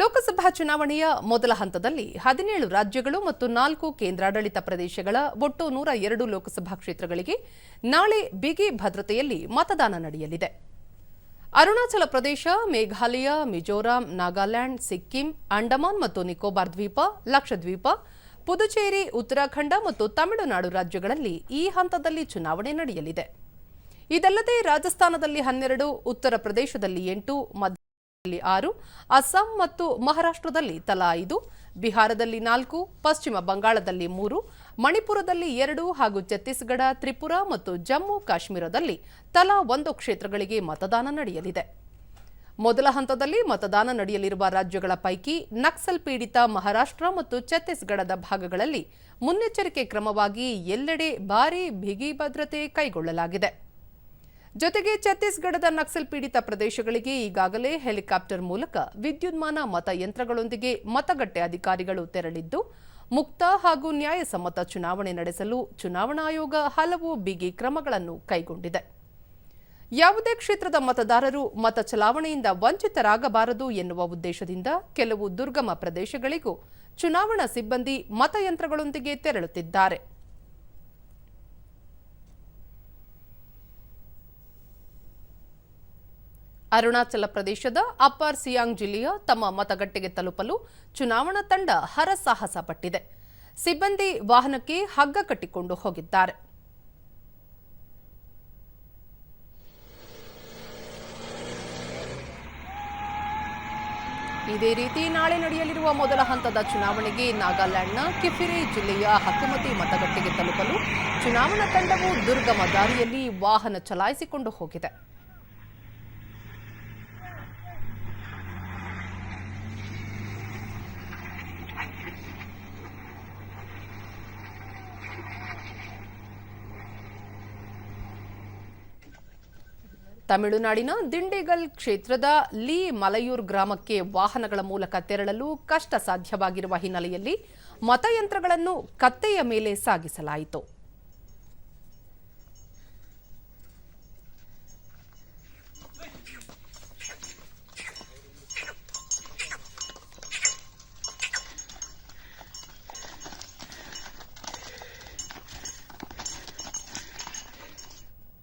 ಲೋಕಸಭಾ ಚುನಾವಣೆಯ ಮೊದಲ ಹಂತದಲ್ಲಿ ಹದಿನೇಳು ರಾಜ್ಯಗಳು ಮತ್ತು ನಾಲ್ಕು ಕೇಂದ್ರಾಡಳಿತ ಪ್ರದೇಶಗಳ ಒಟ್ಟು ನೂರ ಎರಡು ಲೋಕಸಭಾ ಕ್ಷೇತ್ರಗಳಿಗೆ ನಾಳೆ ಬಿಗಿ ಭದ್ರತೆಯಲ್ಲಿ ಮತದಾನ ನಡೆಯಲಿದೆ. ಅರುಣಾಚಲ ಪ್ರದೇಶ, ಮೇಘಾಲಯ, ಮಿಜೋರಾಂ, ನಾಗಾಲ್ಯಾಂಡ್, ಸಿಕ್ಕಿಂ, ಅಂಡಮಾನ್ ಮತ್ತು ನಿಕೋಬಾರ್ ದ್ವೀಪ, ಲಕ್ಷದ್ವೀಪ, ಪುದುಚೇರಿ, ಉತ್ತರಾಖಂಡ ಮತ್ತು ತಮಿಳುನಾಡು ರಾಜ್ಯಗಳಲ್ಲಿ ಈ ಹಂತದಲ್ಲಿ ಚುನಾವಣೆ ನಡೆಯಲಿದೆ. ಇದಲ್ಲದೆ ರಾಜಸ್ಥಾನದಲ್ಲಿ ಹನ್ನೆರಡು, ಉತ್ತರ ಪ್ರದೇಶದಲ್ಲಿ ಎಂಟು ಮಧ್ಯದಲ್ಲಿ ಆರು, ಅಸ್ಸಾಂ ಮತ್ತು ಮಹಾರಾಷ್ಟ್ರದಲ್ಲಿ ತಲಾ ಐದು, ಬಿಹಾರದಲ್ಲಿ ನಾಲ್ಕು, ಪಶ್ಚಿಮ ಬಂಗಾಳದಲ್ಲಿ ಮೂರು, ಮಣಿಪುರದಲ್ಲಿ ಎರಡು ಹಾಗೂ ಛತ್ತೀಸ್ಗಢ, ತ್ರಿಪುರಾ ಮತ್ತು ಜಮ್ಮು ಕಾಶ್ಮೀರದಲ್ಲಿ ತಲಾ ಒಂದು ಕ್ಷೇತ್ರಗಳಿಗೆ ಮತದಾನ ನಡೆಯಲಿದೆ. ಮೊದಲ ಹಂತದಲ್ಲಿ ಮತದಾನ ನಡೆಯಲಿರುವ ರಾಜ್ಯಗಳ ಪೈಕಿ ನಕ್ಸಲ್ ಪೀಡಿತ ಮಹಾರಾಷ್ಟ್ರ ಮತ್ತು ಛತ್ತೀಸ್ಗಢದ ಭಾಗಗಳಲ್ಲಿ ಮುನ್ನೆಚ್ಚರಿಕೆ ಕ್ರಮವಾಗಿ ಎಲ್ಲೆಡೆ ಭಾರೀ ಬಿಗಿ ಭದ್ರತೆ ಕೈಗೊಳ್ಳಲಾಗಿದೆ. ಜೊತೆಗೆ ಛತ್ತೀಸ್ಗಢದ ನಕ್ಸಲ್ ಪೀಡಿತ ಪ್ರದೇಶಗಳಿಗೆ ಈಗಾಗಲೇ ಹೆಲಿಕಾಪ್ಟರ್ ಮೂಲಕ ವಿದ್ಯುನ್ಮಾನ ಮತಯಂತ್ರಗಳೊಂದಿಗೆ ಮತಗಟ್ಟೆ ಅಧಿಕಾರಿಗಳು ತೆರಳಿದ್ದು, ಮುಕ್ತ ಹಾಗೂ ನ್ಯಾಯಸಮ್ಮತ ಚುನಾವಣೆ ನಡೆಸಲು ಚುನಾವಣಾ ಆಯೋಗ ಹಲವು ಬಿಗಿ ಕ್ರಮಗಳನ್ನು ಕೈಗೊಂಡಿದೆ. ಯಾವುದೇ ಕ್ಷೇತ್ರದ ಮತದಾರರು ಮತ ಚಲಾವಣೆಯಿಂದ ವಂಚಿತರಾಗಬಾರದು ಎನ್ನುವ ಉದ್ದೇಶದಿಂದ ಕೆಲವು ದುರ್ಗಮ ಪ್ರದೇಶಗಳಿಗೂ ಚುನಾವಣಾ ಸಿಬ್ಬಂದಿ ಮತಯಂತ್ರಗಳೊಂದಿಗೆ ತೆರಳುತ್ತಿದ್ದಾರೆ. ಅರುಣಾಚಲ ಪ್ರದೇಶದ ಅಪ್ಪರ್ ಸಿಯಾಂಗ್ ಜಿಲ್ಲೆಯ ತಮ್ಮ ಮತಗಟ್ಟೆಗೆ ತಲುಪಲು ಚುನಾವಣಾ ತಂಡ ಹರಸಾಹಸ ಪಟ್ಟಿದೆ. ಸಿಬ್ಬಂದಿ ವಾಹನಕ್ಕೆ ಹಗ್ಗ ಕಟ್ಟಿಕೊಂಡು ಹೋಗಿದ್ದಾರೆ. ಇದೇ ರೀತಿ ನಾಳೆ ನಡೆಯಲಿರುವ ಮೊದಲ ಹಂತದ ಚುನಾವಣೆಗೆ ನಾಗಾಲ್ಯಾಂಡ್ನ ಕಿಫಿರಿ ಜಿಲ್ಲೆಯ ಹಕ್ಕುಮತಿ ಮತಗಟ್ಟೆಗೆ ತಲುಪಲು ಚುನಾವಣಾ ತಂಡವು ದುರ್ಗಮ ದಾರಿಯಲ್ಲಿ ವಾಹನ ಚಲಾಯಿಸಿಕೊಂಡು ಹೋಗಿದೆ. ತಮಿಳುನಾಡಿನ ದಿಂಡಿಗಲ್ ಕ್ಷೇತ್ರದ ಲೀ ಮಲಯೂರ್ ಗ್ರಾಮಕ್ಕೆ ವಾಹನಗಳ ಮೂಲಕ ತೆರಳಲು ಕಷ್ಟ ಸಾಧ್ಯವಾಗಿರುವ ಹಿನ್ನೆಲೆಯಲ್ಲಿ ಮತಯಂತ್ರಗಳನ್ನು ಕತ್ತೆಯ ಮೇಲೆ ಸಾಗಿಸಲಾಯಿತು.